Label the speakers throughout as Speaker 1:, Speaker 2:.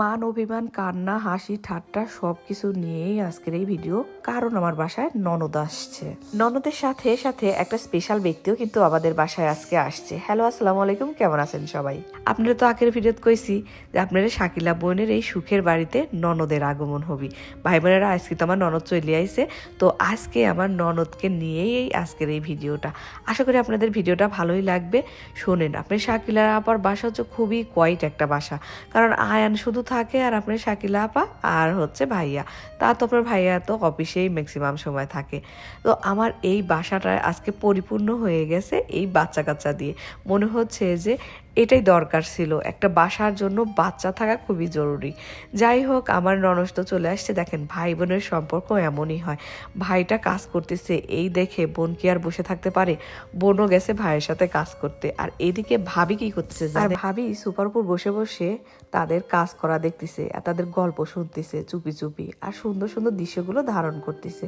Speaker 1: মান, অভিমান, কান্না, হাসি, ঠাট্টা সব কিছু নিয়েই আজকের এই ভিডিও। কারণ আমার বাসায় ননদ আসছে। ননদের সাথে সাথে একটা স্পেশাল ব্যক্তিও কিন্তু আমাদের বাসায় আজকে আসছে। হ্যালো আসসালামু আলাইকুম, কেমন আছেন সবাই? আপনারা তো আগের ভিডিওত কইছি যে আপনারা শাকিলা বোনের এই সুখের বাড়িতে ননদের আগমন হবি। ভাই বোনেরা আজকে তো আমার ননদ চলে আইছে, তো আজকে আমার ননদকে নিয়েই এই আজকের এই ভিডিওটা। আশা করি আপনাদের ভিডিওটা ভালোই লাগবে। শোনেন আপনি শাকিলা আপার বাসা হচ্ছে খুবই কোয়াইট একটা বাসা। কারণ আয়ান শুধু থাকে আর আপনি শাকিলা আপা আর হচ্ছে ভাইয়া। তা তো আপনার ভাইয়া তো অফিসেই ম্যাক্সিমাম সময় থাকে। তো আমার এই বাসাটা আজকে পরিপূর্ণ হয়ে গেছে এই বাচ্চা কাচ্চা দিয়ে। মনে হচ্ছে যে এটাই দরকার ছিল। একটা বাসার জন্য বাচ্চা থাকা খুবই জরুরি। যাই হোক, আমার ননস তো চলে আসছে। দেখেন ভাই বোনের সম্পর্ক এমনই হয়। ভাইটা কাজ করতেছে, এই দেখে বোন কি আর বসে থাকতে পারে? বোনও গেছে ভাইয়ের সাথে কাজ করতে। আর এদিকে ভাবি কি করতেছে আর ভাবি সুপারপুর বসে বসে তাদের কাজ করা দেখতেছে আর তাদের গল্প শুনতেছে চুপি চুপি আর সুন্দর সুন্দর দৃশ্যগুলো ধারণ করতেছে।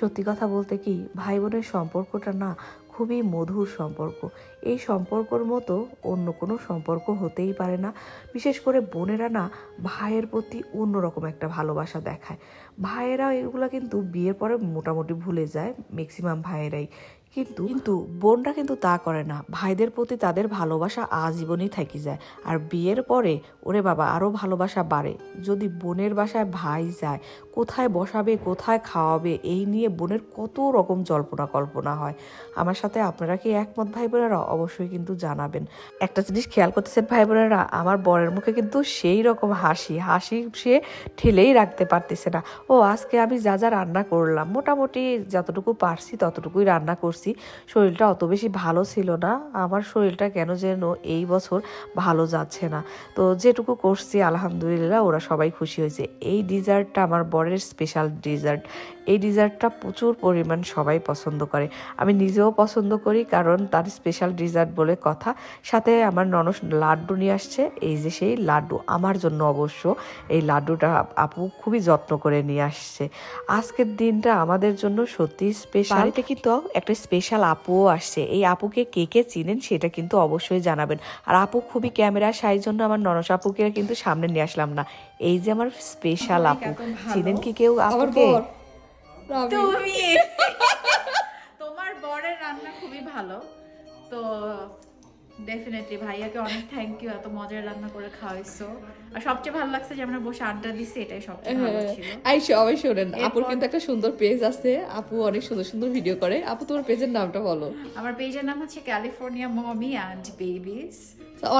Speaker 1: সত্যি কথা বলতে কি ভাই বোনের সম্পর্কটা না খুবই মধুর সম্পর্ক। এই সম্পর্কর মতো অন্য কোনো সম্পর্ক হতেই পারে না। বিশেষ করে বোনেরা না ভাইয়ের প্রতি অন্যরকম একটা ভালোবাসা দেখায়। ভাইয়েরা এগুলো কিন্তু বিয়ের পরে মোটামুটি ভুলে যায় ম্যাক্সিমাম ভাইয়েরাই। কিন্তু কিন্তু বোনরা কিন্তু তা করে না। ভাইদের প্রতি তাদের ভালোবাসা আজীবনই থাকি যায়। আর বিয়ের পরে ওরে বাবা আরও ভালোবাসা বাড়ে। যদি বোনের বাসায় ভাই যায়, কোথায় বসাবে, কোথায় খাওয়াবে, এই নিয়ে বোনের কত রকম জল্পনা কল্পনা হয়। আমার সাথে আপনারা কি একমত, ভাই বোনেরা? অবশ্যই কিন্তু জানাবেন। একটা জিনিস খেয়াল করতেছেন, ভাই বোনেরা, আমার বরের মুখে কিন্তু সেই রকম হাসি। হাসি সে ঠেলেই রাখতে পারতেছে না। ও, আজকে আমি যা যা রান্না করলাম, মোটামুটি যতটুকু পারছি ততটুকুই রান্না করছি। শরীরটা অত বেশি ভালো ছিল না। আমার শরীরটা কেন যেন এই বছর ভালো যাচ্ছে না। তো যেটুকু করছি, আলহামদুলিল্লাহ ওরা সবাই খুশি হয়েছে। এই ডিজার্টটা আমার বরের স্পেশাল ডিজার্ট। এই ডিজার্টটা প্রচুর পরিমাণ সবাই পছন্দ করে। আমি নিজেও পছন্দ করি কারণ তার স্পেশাল ডিজার্ট বলে কথা। সাথে আমার ননস লাড্ডু নিয়ে আসছে। এই যে সেই লাড্ডু আমার জন্য অবশ্য। এই লাড্ডুটা আপু খুবই যত্ন করে নিয়ে আসছে। আজকের দিনটা আমাদের জন্য সত্যি স্পেশাল কিন্তু একটা স্পেশাল আপুও আসছে। এই আপুকে কে কে চিনেন সেটা কিন্তু অবশ্যই জানাবেন। আর আপু খুবই ক্যামেরা সাই জন্য আমার ননস আপুকে কিন্তু সামনে নিয়ে আসলাম না। এই যে আমার স্পেশাল আপু। চিনেন কি কেউ আপুকে?
Speaker 2: তুমি। তোমার বরের রান্না খুবই ভালো। তো ডেফিনেটলি ভাইয়াকে অনেক থ্যাংক ইউ এত মজার রান্না করে খাওয়াইছো। আর সবচেয়ে ভালো লাগছে যে আমরা বসে আড্ডা দিছি এটাই সবচেয়ে ভালো
Speaker 3: হ্যাঁ,
Speaker 2: ছিল।
Speaker 3: আই সবাই শোনেন আপুর কিন্তু একটা সুন্দর পেজ আছে। আপু অনেক সুন্দর সুন্দর ভিডিও করে। আপু তোমার পেজের নামটা বলো।
Speaker 2: আমার পেজের নাম হচ্ছে ক্যালিফোর্নিয়া মমি অ্যান্ড বেবিস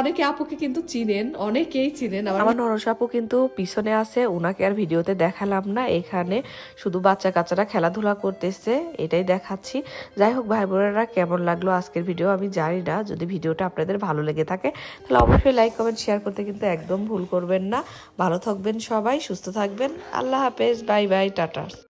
Speaker 3: অনেকে আপুকে কিন্তু চিনেন অনেকেই চিনেন।
Speaker 1: আমার নরস আপু কিন্তু পিছনে আছে ওনাকে আর ভিডিওতে দেখালাম না। এখানে শুধু বাচ্চা কাচ্চারা খেলাধুলা করতেছে এটাই দেখাচ্ছি। যাই হোক ভাই বোনেরা কেমন লাগল আজকের ভিডিও আমি জানি না। যদি ভিডিওটা আপনাদের ভালো লেগে থাকে তাহলে অবশ্যই লাইক কমেন্ট শেয়ার করতে কিন্তু একদম ভুল করবেন না। ভালো থাকবেন সবাই সুস্থ থাকবেন। আল্লাহ হাফেজ বাই বাই টাটা।